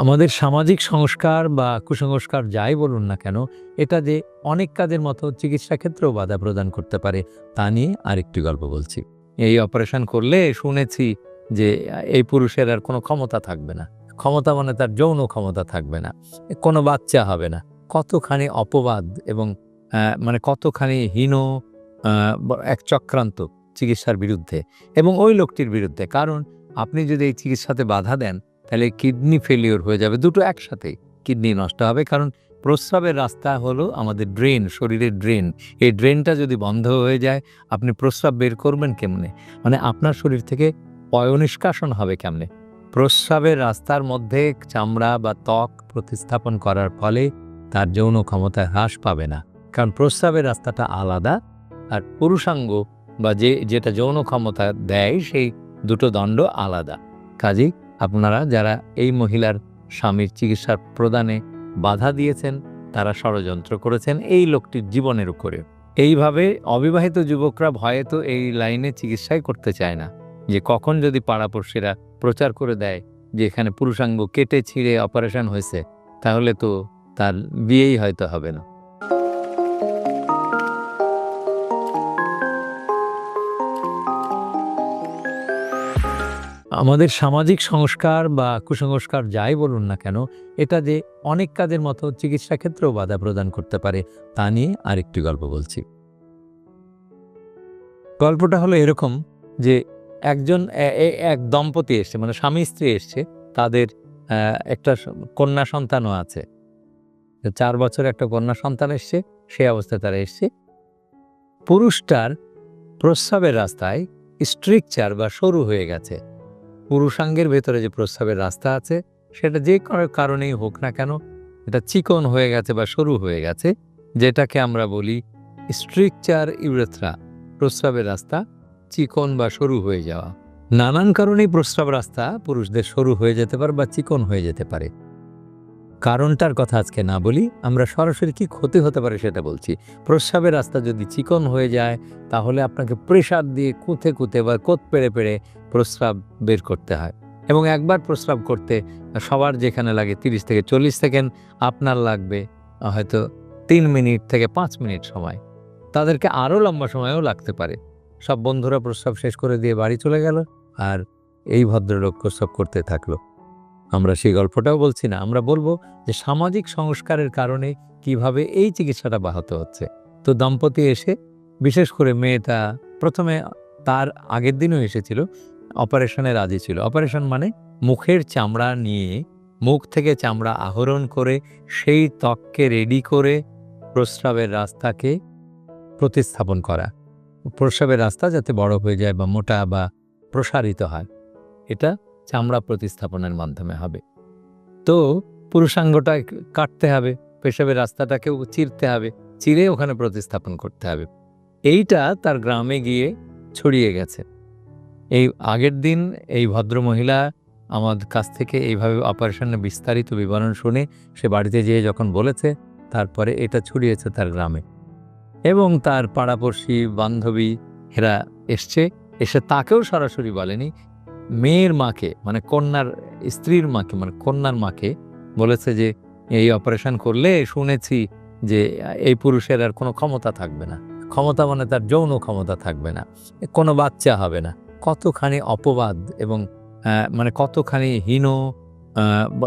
আমাদের সামাজিক সংস্কার বা কুসংস্কার যাই বলুন না কেন, এটা যে অনেক কাজের মতো চিকিৎসা ক্ষেত্রেও বাধা প্রদান করতে পারে, তা নিয়ে আরেকটি গল্প বলছি। এই অপারেশন করলে শুনেছি যে এই পুরুষের আর কোনো ক্ষমতা থাকবে না। ক্ষমতা মানে তার যৌন ক্ষমতা থাকবে না। কোনো বাচ্চা হবে না। কতখানি অপবাদ এবং মানে কতখানি হীন এক চক্রান্ত চিকিৎসার বিরুদ্ধে এবং ওই লোকটির বিরুদ্ধে। কারণ আপনি যদি এই চিকিৎসাতে বাধা দেন তাহলে কিডনি ফেলিওর হয়ে যাবে। দুটো একসাথে কিডনি নষ্ট হবে, কারণ প্রস্রাবের রাস্তা হলো আমাদের ড্রেন শরীরের ড্রেন এই ড্রেনটা যদি বন্ধ হয়ে যায়, আপনি প্রস্রাব বের করবেন কেমনে? মানে আপনার শরীর থেকে পয়নিষ্কাশন হবে কেমনে? প্রস্রাবের রাস্তার মধ্যে চামড়া বা ত্বক প্রতিস্থাপন করার ফলে তার যৌন ক্ষমতা হ্রাস পাবে না। কারণ প্রস্রাবের রাস্তাটা আলাদা আর পুরুষাঙ্গ বা যে, যেটা যৌন ক্ষমতা দেয়, সেই দুটো দণ্ড আলাদা। কাজেই আপনারা যারা এই মহিলার স্বামীর চিকিৎসার প্রদানে বাধা দিয়েছেন, তারা ষড়যন্ত্র করেছেন এই লোকটির জীবনের উপরে। এইভাবে অবিবাহিত যুবকরা ভয়ে তো এই লাইনে চিকিৎসাই করতে চায় না। যে কখন যদি পাড়াপড়শিরা প্রচার করে দেয় যে এখানে পুরুষাঙ্গ কেটে ছিঁড়ে অপারেশন হয়েছে, তাহলে তো তার বিয়েই হয়তো হবে না। আমাদের সামাজিক সংস্কার বা কুসংস্কার যাই বলুন না কেন, এটা যে অনেক কাজের মতো চিকিৎসা ক্ষেত্রেও বাধা প্রদান করতে পারে, তা নিয়ে আরেকটি গল্প বলছি। গল্পটা হলো এরকম যে একজন এক দম্পতি এসছে মানে স্বামী স্ত্রী এসছে, তাদের একটা কন্যা সন্তানও আছে। চার বছর একটা কন্যা সন্তান এসছে, সেই অবস্থায় তারা এসছে। পুরুষটার প্রস্রাবের রাস্তায় স্ট্রিকচার বা সরু হয়ে গেছে। পুরুষাঙ্গের ভেতরে যে প্রস্রাবের রাস্তা আছে, সেটা যে কারণেই হোক না কেন, এটা চিকন হয়ে গেছে বা সরু হয়ে গেছে, যেটাকে আমরা বলি স্ট্রিকচার ইউরেথ্রা, প্রস্রাবের রাস্তা চিকন বা সরু হয়ে যাওয়া। নানান কারণেই প্রস্রাব রাস্তা পুরুষদের সরু হয়ে যেতে পারে বা চিকন হয়ে যেতে পারে। কারণটার কথা আজকে না বলি, আমরা সরাসরি কি ক্ষতি হতে পারে সেটা বলছি। প্রস্রাবের রাস্তা যদি চিকন হয়ে যায়, তাহলে আপনাকে প্রেসার দিয়ে কুঁথে কুঁথে বা কোত পেড়ে পেড়ে প্রস্রাব বের করতে হয়। এবং একবার প্রস্রাব করতে সবার যেখানে লাগে তিরিশ থেকে চল্লিশ সেকেন্ড, আপনার লাগবে হয়তো তিন মিনিট থেকে পাঁচ মিনিট সময়। তাদেরকে আরও লম্বা সময়ও লাগতে পারে। সব বন্ধুরা প্রস্রাব শেষ করে দিয়ে বাড়ি চলে গেল, আর এই ভদ্রলোক প্রস্রাব করতে থাকল। আমরা সেই গল্পটাও বলছি না, আমরা বলব যে সামাজিক সংস্কারের কারণে কীভাবে এই চিকিৎসাটা বাহত হচ্ছে। তো দম্পতি এসে, বিশেষ করে মেয়েটা, প্রথমে তার আগের দিনও এসেছিল, অপারেশনে রাজি ছিল। অপারেশন মানে মুখের চামড়া নিয়ে, মুখ থেকে চামড়া আহরণ করে, সেই ত্বককে রেডি করে প্রস্রাবের রাস্তাকে প্রতিস্থাপন করা। প্রস্রাবের রাস্তা যাতে বড় হয়ে যায় বা মোটা বা প্রসারিত হয়। এটা চামড়া প্রতিস্থাপনের মাধ্যমে হবে। তো পুরুষাঙ্গটা কাটতে হবে, পেশাবের রাস্তাটাকেও চিরতে হবে, চিরে ওখানে প্রতিস্থাপন করতে হবে। এইটা তার গ্রামে গিয়ে ছড়িয়ে গেছে। এই আগের দিন এই ভদ্রমহিলা আমার কাছ থেকে এইভাবে অপারেশনের বিস্তারিত বিবরণ শুনে সে বাড়িতে যেয়ে যখন বলেছে, তারপরে এটা ছড়িয়েছে তার গ্রামে। এবং তার পাড়াপড়শি, বান্ধবী, এরা এসছে, এসে তাকেও সরাসরি বলেনি মেয়ের মাকে মানে কন্যার, স্ত্রীর মাকে মানে কন্যার মাকে বলেছে যে, এই অপারেশন করলে শুনেছি যে, এই পুরুষের আর কোনো ক্ষমতা থাকবে না। ক্ষমতা মানে তার যৌন ক্ষমতা থাকবে না। কোনো বাচ্চা হবে না। কতখানি অপবাদ এবং মানে কতখানি হীন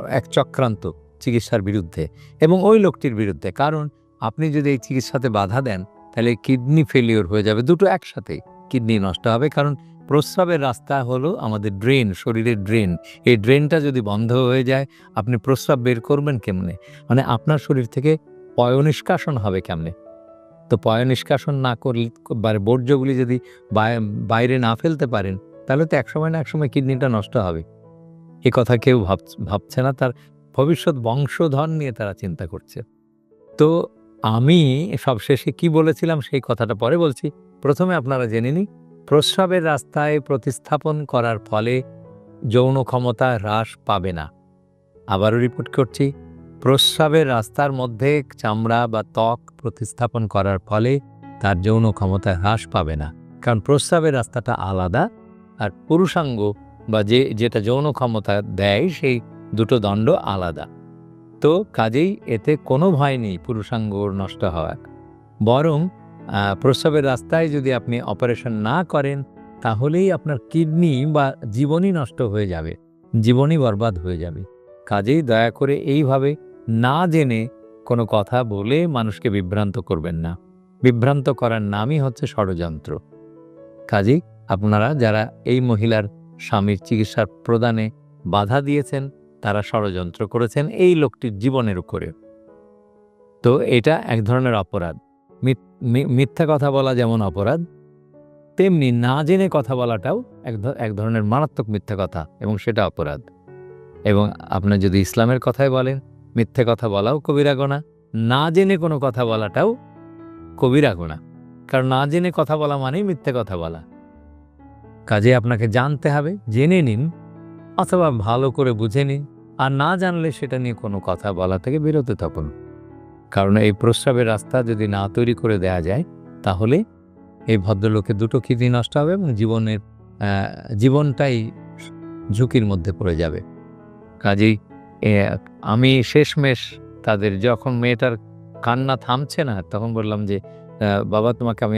এক চক্রান্ত চিকিৎসার বিরুদ্ধে এবং ওই লোকটির বিরুদ্ধে। কারণ আপনি যদি এই চিকিৎসাতে বাধা দেন, তাহলে কিডনি ফেলিওর হয়ে যাবে। দুটো একসাথেই কিডনি নষ্ট হবে। কারণ প্রস্রাবের রাস্তা হলো আমাদের ড্রেন, শরীরের ড্রেন। এই ড্রেনটা যদি বন্ধ হয়ে যায়, আপনি প্রস্রাব বের করবেন কেমনে? মানে আপনার শরীর থেকে পয়নিষ্কাশন হবে কেমনে? তো পয়নিষ্কাশন না করলে বর্জ্যগুলি যদি বাইরে না ফেলতে পারেন, তাহলে তো একসময় না একসময় কিডনিটা নষ্ট হবে। এ কথা কেউ ভাব ভাবছে না, তার ভবিষ্যৎ বংশধন নিয়ে তারা চিন্তা করছে। তো আমি সবশেষে কি বলেছিলাম সেই কথাটা পরে বলছি। প্রথমে আপনারা জেনে নিন প্রস্রাবের রাস্তায় প্রতিস্থাপন করার ফলে যৌন ক্ষমতা হ্রাস পাবে না। আবারও রিপোর্ট করছি, প্রস্রাবের রাস্তার মধ্যে চামড়া বা ত্বক প্রতিস্থাপন করার ফলে তার যৌন ক্ষমতা হ্রাস পাবে না। কারণ প্রস্রাবের রাস্তাটা আলাদা আর পুরুষাঙ্গ বা যে, যেটা যৌন ক্ষমতা দেয় সেই দুটো দণ্ড আলাদা। তো কাজেই এতে কোনো ভয় নেই পুরুষাঙ্গ নষ্ট হওয়ার। বরং প্রস্রাবের রাস্তায় যদি আপনি অপারেশন না করেন, তাহলেই আপনার কিডনি বা জীবনই নষ্ট হয়ে যাবে, জীবনই বরবাদ হয়ে যাবে। কাজেই দয়া করে এইভাবে না জেনে কোনো কথা বলে মানুষকে বিভ্রান্ত করবেন না। বিভ্রান্ত করার নামই হচ্ছে ষড়যন্ত্র। কাজেই আপনারা যারা এই মহিলার স্বামীর চিকিৎসার প্রদানে বাধা দিয়েছেন, তারা ষড়যন্ত্র করেছেন এই লোকটির জীবনের উপরে। তো এটা এক ধরনের অপরাধ। মিথ্যা কথা বলা যেমন অপরাধ, তেমনি না জেনে কথা বলাটাও এক এক ধরনের মারাত্মক মিথ্যা কথা এবং সেটা অপরাধ। এবং আপনার যদি ইসলামের কথাই বলেন, মিথ্যে কথা বলাও কবিরা গোনা না জেনে কোনো কথা বলাটাও কবিরা গোনা কারণ না জেনে কথা বলা মানেই মিথ্যে কথা বলা। কাজে আপনাকে জানতে হবে, জেনে নিন, অথবা ভালো করে বুঝে নিন, আর না জানলে সেটা নিয়ে কোনো কথা বলা থেকে বিরত থাকুন। কারণ এই প্রস্রাবের রাস্তা যদি না তৈরি করে দেয়া যায়, তাহলে এই ভদ্রলোকের দুটো কিডনি নষ্ট হবে এবং জীবনের জীবনটাই ঝুঁকির মধ্যে পড়ে যাবে। কাজেই আমি শেষমেশ তাদের, যখন মেয়েটার কান্না থামছে না, তখন বললাম যে বাবা তোমাকে আমি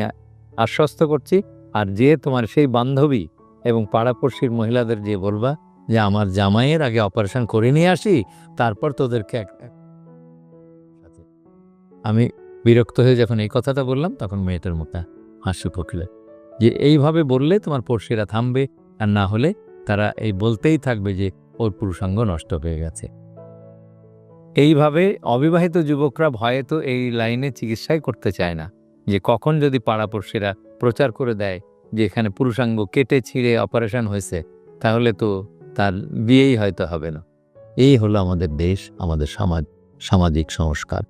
আশ্বস্ত করছি, আর যে তোমার সেই বান্ধবী এবং পাড়াপড়শির মহিলাদের যে বলবা যে, আমার জামাইয়ের আগে অপারেশন করে নিয়ে আসি, তারপর তোদেরকে আমি বিরক্ত হয়ে যখন এই কথাটা বললাম, তখন মেয়েটার মুখে হাস্য পকলে যে এইভাবে বললে তোমার পড়শিরা থামবে, আর না হলে তারা এই বলতেই থাকবে যে ওর পুরুষাঙ্গ নষ্ট হয়ে গেছে। এইভাবে অবিবাহিত যুবকরা ভয়ে তো এই লাইনে চিকিৎসাই করতে চায় না। যে কখন যদি পাড়াপড়শিরা প্রচার করে দেয় যে এখানে পুরুষাঙ্গ কেটে ছিঁড়ে অপারেশন হয়েছে, তাহলে তো তার বিয়েই হয়তো হবে না। এই হলো আমাদের দেশ, আমাদের সমাজ, সামাজিক সংস্কার।